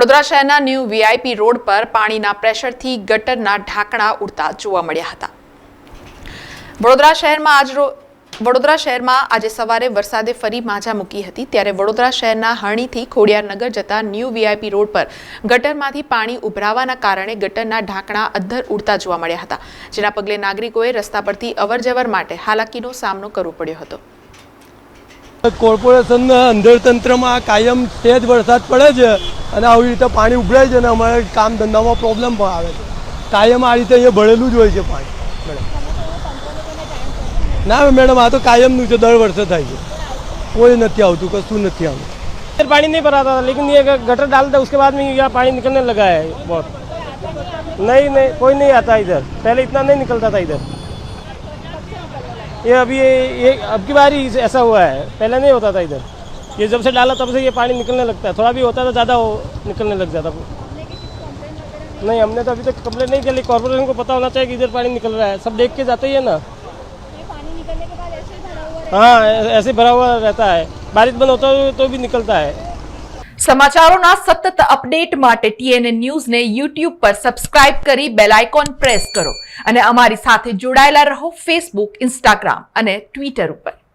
વડોદરા શહેરના new VIP road પર પાણીના પ્રેશરથી ગટરના ઢાંકણા ઉડતા જોવા મળ્યા હતા વડોદરા શહેરમાં આજ રોજ વડોદરા શહેરમાં આજે સવારે વરસાદે ફરી માજા મૂકી હતી ત્યારે વડોદરા શહેરના હરણીથી ખોડિયારનગર જતા ન્યૂ વીઆઈપી રોડ પર ગટરમાંથી પાણી ઉભરાવાના કારણે ગટરના ઢાંકણા અધ્ધર ઉડતા જોવા મળ્યા હતા જેના પગલે નાગરિકોએ રસ્તા પરથી અવરજવર માટે હાલાકીનો સામનો કરવો પડ્યો હતો કોર્પોરેશનના અંધરતંત્રમાં કાયમ તેજ વરસાદ પડે છે અને હવે આ ઇત પાણી ઉગળે છે ને અમારે કામ ધંધામાં પ્રોબ્લેમ ભો આવે છે કાયમ આ રીતે એ ભળેલું જ હોય છે પાણી ના મેડમ આ તો કાયમ નું છે 10 વર્ષ થઈ ગયું કોઈ નથી આવતું કશું નથી આવતું પાણી નહી ભરાતું હતું લેકિન યે ગટર ડાલ દ તો ઉસકે બાદ મે પાણી નીકળને લગાયા બહુત નહી નહી કોઈ નહી આતા આ ઇધર પહેલા એટના નહી નીકળતા તા ઇધર યે અબ યે અબકી વારી આસા હુઆ હે પહેલા નહી હોતા તા ઇધર ये जब से डाला तब से ये पानी निकलने लगता है थोड़ा भी होता तो ज़्यादा हो निकलने लग जाता नहीं हमने तो अभी तक कंप्लेन नहीं करी कॉर्पोरेशन को पता होना चाहिए कि इधर पानी निकल रहा है सब देख के जाते ही है ना हाँ ऐसे भरा हुआ रहता है बारिश बंद होता है तो भी निकलता है સમાચારોના સતત અપડેટ માટે ટીએનએ ન્યૂઝને યુટ્યુબ પર સબસ્ક્રાઇબ કરી બેલ આઇકોન પ્રેસ કરો અને અમારી સાથે જોડાયેલા રહો ફેસબુક ઇન્સ્ટાગ્રામ અને ट्विटर ઉપર